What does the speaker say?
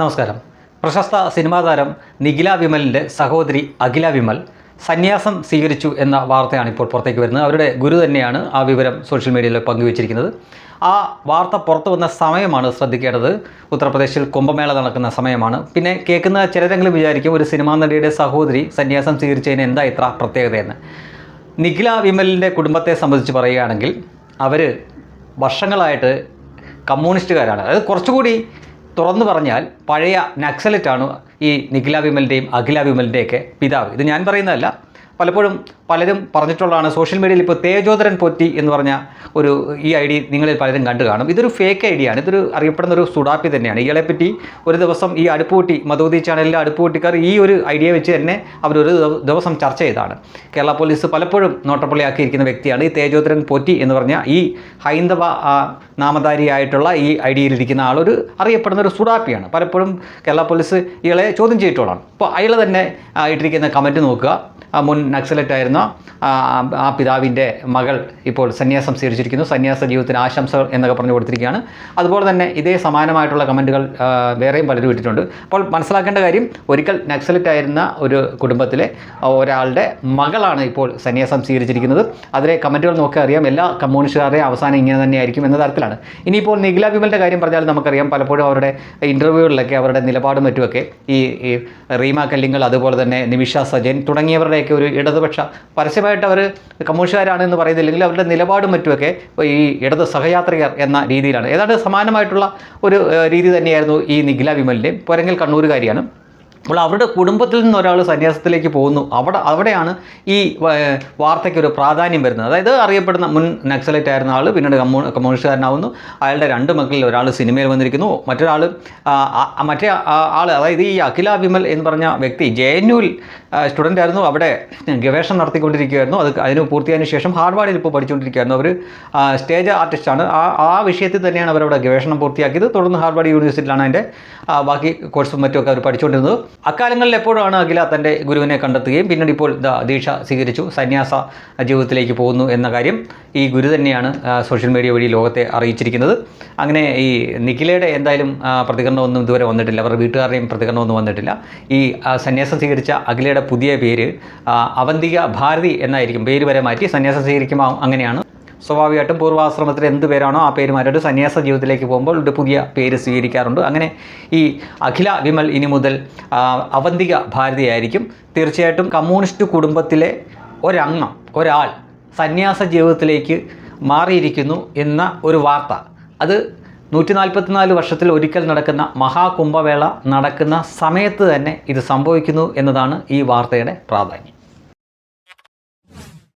നമസ്കാരം. പ്രശസ്ത സിനിമാ താരം നിഖില വിമലിന്റെ സഹോദരി അഖില വിമൽ സന്യാസം സ്വീകരിച്ചു എന്ന വാർത്തയാണ് ഇപ്പോൾ പുറത്തേക്ക് വരുന്നത്. അവരുടെ ഗുരു തന്നെയാണ് ആ വിവരം സോഷ്യൽ മീഡിയയിൽ പങ്കുവച്ചിരിക്കുന്നത്. ആ വാർത്ത പുറത്തു വന്ന സമയമാണ് ശ്രദ്ധിക്കേണ്ടത്. ഉത്തർപ്രദേശിൽ കുംഭമേള നടക്കുന്ന സമയമാണ്. പിന്നെ കേൾക്കുന്ന ചിലരെങ്കിലും വിചാരിക്കും ഒരു സിനിമാ നടിയുടെ സഹോദരി സന്യാസം സ്വീകരിച്ചതിന് എന്താ ഇത്ര പ്രത്യേകതയെന്ന്. നിഖില വിമലിന്റെ കുടുംബത്തെ സംബന്ധിച്ച് പറയുകയാണെങ്കിൽ അവർ വർഷങ്ങളായിട്ട് കമ്മ്യൂണിസ്റ്റുകാരാണ്. അതായത് കുറച്ചുകൂടി തുറന്നു പറഞ്ഞാൽ പഴയ നക്സലറ്റാണ് ഈ നിഖില വിമലിന്റെയും അഖില വിമലിന്റെയൊക്കെ പിതാവ്. ഇത് ഞാൻ പറയുന്നതല്ല. പലപ്പോഴും പലരും പറഞ്ഞിട്ടുള്ളതാണ് സോഷ്യൽ മീഡിയയിൽ ഇപ്പോൾ തേജോദരൻ പൊറ്റി എന്ന് പറഞ്ഞ ഒരു ഈ ഐ ഡി നിങ്ങളിൽ പലരും കണ്ടു കാണും. ഇതൊരു ഫേക്ക് ഐ ഡിയാണ് ഇതൊരു അറിയപ്പെടുന്ന ഒരു സുഡാപ്പി തന്നെയാണ്. ഇയാളെപ്പറ്റി ഒരു ദിവസം ഈ അടുപ്പൂട്ടി മധുതി ചാനലിലെ അടുപ്പൂട്ടിക്കാർ ഈ ഒരു ഐഡിയ വെച്ച് തന്നെ അവരൊരു ദിവ- ദിവസം ചർച്ച ചെയ്താണ്. കേരള പോലീസ് പലപ്പോഴും നോട്ടപ്പള്ളിയാക്കിയിരിക്കുന്ന വ്യക്തിയാണ് ഈ തേജോദരൻ പൊറ്റി എന്ന് പറഞ്ഞ ഈ ഹൈന്ദവ നാമധാരിയായിട്ടുള്ള ഈ ഐ ഡിയിലിരിക്കുന്ന ആളൊരു അറിയപ്പെടുന്ന ഒരു സുഡാപ്പിയാണ്. പലപ്പോഴും കേരള പോലീസ് ഇയാളെ ചോദ്യം ചെയ്തിട്ടുള്ളതാണ്. അപ്പോൾ അയാൾ തന്നെ ഇട്ടിരിക്കുന്ന കമന്റ് നോക്കുക. മുൻ നക്സലറ്റായിരുന്ന ആ, പിതാവിന്റെ മകൾ ഇപ്പോൾ സന്യാസം സ്വീകരിച്ചിരിക്കുന്നു. സന്യാസ ജീവിതത്തിന് ആശംസകൾ എന്നൊക്കെ പറഞ്ഞു കൊടുത്തിരിക്കുകയാണ്. അതുപോലെ തന്നെ ഇതേ സമാനമായിട്ടുള്ള കമന്റുകൾ വേറെയും പലരും ഇട്ടിട്ടുണ്ട്. അപ്പോൾ മനസ്സിലാക്കേണ്ട കാര്യം ഒരിക്കൽ നക്സലറ്റായിരുന്ന ഒരു കുടുംബത്തിലെ ഒരാളുടെ മകളാണ് ഇപ്പോൾ സന്യാസം സ്വീകരിച്ചിരിക്കുന്നത്. അതിലെ കമന്റുകൾ നോക്കി അറിയാം. എല്ലാ കമ്മ്യൂണിസ്റ്റുകാരുടെയും അവസാനം ഇങ്ങനെ തന്നെയായിരിക്കും എന്ന തരത്തിലാണ്. ഇനിയിപ്പോൾ നിഖില വിമലിന്റെ കാര്യം പറഞ്ഞാൽ നമുക്കറിയാം പലപ്പോഴും അവരുടെ ഇന്റർവ്യൂകളിലൊക്കെ അവരുടെ നിലപാടും മറ്റുമൊക്കെ ഈ റീമ കല്ലിങ്ങൾ അതുപോലെ തന്നെ നിമിഷ സജൻ തുടങ്ങിയവരുടെയൊക്കെ ഒരു ഇടതുപക്ഷ. പരസ്യമായിട്ട് അവർ കമ്മ്യൂണിസ്റ്റുകാരാണ് എന്ന് പറയുന്നില്ലെങ്കിൽ അവരുടെ നിലപാടും മറ്റുമൊക്കെ ഈ ഇടത് സഹയാത്രികർ എന്ന രീതിയിലാണ്. ഏതാണ്ട് സമാനമായിട്ടുള്ള ഒരു രീതി തന്നെയായിരുന്നു ഈ നിഖില വിമലിന്റെയും പൊരങ്ങൽ കണ്ണൂരുകാരിയാണ്. അപ്പോൾ അവരുടെ കുടുംബത്തിൽ നിന്ന് ഒരാൾ സന്യാസത്തിലേക്ക് പോകുന്നു. അവിടെ അവിടെയാണ് ഈ വാർത്തയ്ക്ക് ഒരു പ്രാധാന്യം വരുന്നത്. അതായത് അറിയപ്പെടുന്ന മുൻ നക്സലൈറ്റ് ആയിരുന്ന ആൾ പിന്നീട് കമ്മ്യൂ കമ്മ്യൂണിസ്റ്റുകാരനാവുന്നു. അയാളുടെ രണ്ട് മക്കളിൽ ഒരാൾ സിനിമയിൽ വന്നിരിക്കുന്നു. മറ്റൊരാൾ മറ്റേ ആൾ അതായത് ഈ അഖില വിമൽ എന്ന് പറഞ്ഞ വ്യക്തി ജെ എൻ യുവിൽ സ്റ്റുഡന്റ് ആയിരുന്നു. അവിടെ ഗവേഷണം നടത്തിക്കൊണ്ടിരിക്കുകയായിരുന്നു. അത് അതിന് പൂർത്തിയായതിനു ശേഷം ഹാർവാർഡിൽ ഇപ്പോൾ പഠിച്ചുകൊണ്ടിരിക്കുകയായിരുന്നു. അവർ സ്റ്റേജ് ആർട്ടിസ്റ്റാണ് ആ ആ വിഷയത്തിൽ തന്നെയാണ് അവരവിടെ ഗവേഷണം പൂർത്തിയാക്കിയത്. തുടർന്ന് ഹാർവാർഡ് യൂണിവേഴ്സിറ്റിയിലാണ് അതിന്റെ ബാക്കി കോഴ്സും മറ്റുമൊക്കെ അവർ പഠിച്ചുകൊണ്ടിരുന്നത്. അക്കാലങ്ങളിൽ എപ്പോഴാണ് അഖില തന്റെ ഗുരുവിനെ കണ്ടെത്തുകയും പിന്നീട് ഇപ്പോൾ ദീക്ഷ സ്വീകരിച്ചു സന്യാസ ജീവിതത്തിലേക്ക് പോകുന്നു എന്ന കാര്യം ഈ ഗുരു തന്നെയാണ് സോഷ്യൽ മീഡിയ വഴി ലോകത്തെ അറിയിച്ചിരിക്കുന്നത്. അങ്ങനെ ഈ നിഖിലയുടെ എന്തായാലും പ്രതികരണമൊന്നും ഇതുവരെ വന്നിട്ടില്ല അവരുടെ വീട്ടുകാരുടെയും പ്രതികരണമൊന്നും വന്നിട്ടില്ല. ഈ സന്യാസം സ്വീകരിച്ച അഖിലയുടെ പുതിയ പേര് അവന്തിക ഭാരതി എന്നായിരിക്കും പേര് വരെ മാറ്റി സന്യാസം സ്വീകരിക്കുമ്പോൾ അങ്ങനെയാണ് സ്വാഭാവികമായിട്ടും പൂർവാശ്രമത്തിൽ എന്ത് പേരാണോ ആ പേര് മാറ്റിയിട്ട് സന്യാസ ജീവിതത്തിലേക്ക് പോകുമ്പോൾ ഒരു പുതിയ പേര് സ്വീകരിക്കാറുണ്ട്. അങ്ങനെ ഈ അഖില വിമൽ ഇനി മുതൽ അവന്തിക ഭാരതിയായിരിക്കും. തീർച്ചയായിട്ടും കമ്മ്യൂണിസ്റ്റ് കുടുംബത്തിലെ ഒരംഗം ഒരാൾ സന്യാസ ജീവിതത്തിലേക്ക് മാറിയിരിക്കുന്നു എന്ന ഒരു വാർത്ത. അത് നൂറ്റി നാൽപ്പത്തിനാല് വർഷത്തിൽ ഒരിക്കൽ നടക്കുന്ന മഹാകുംഭവേള നടക്കുന്ന സമയത്ത് തന്നെ ഇത് സംഭവിക്കുന്നു എന്നതാണ് ഈ വാർത്തയുടെ പ്രാധാന്യം.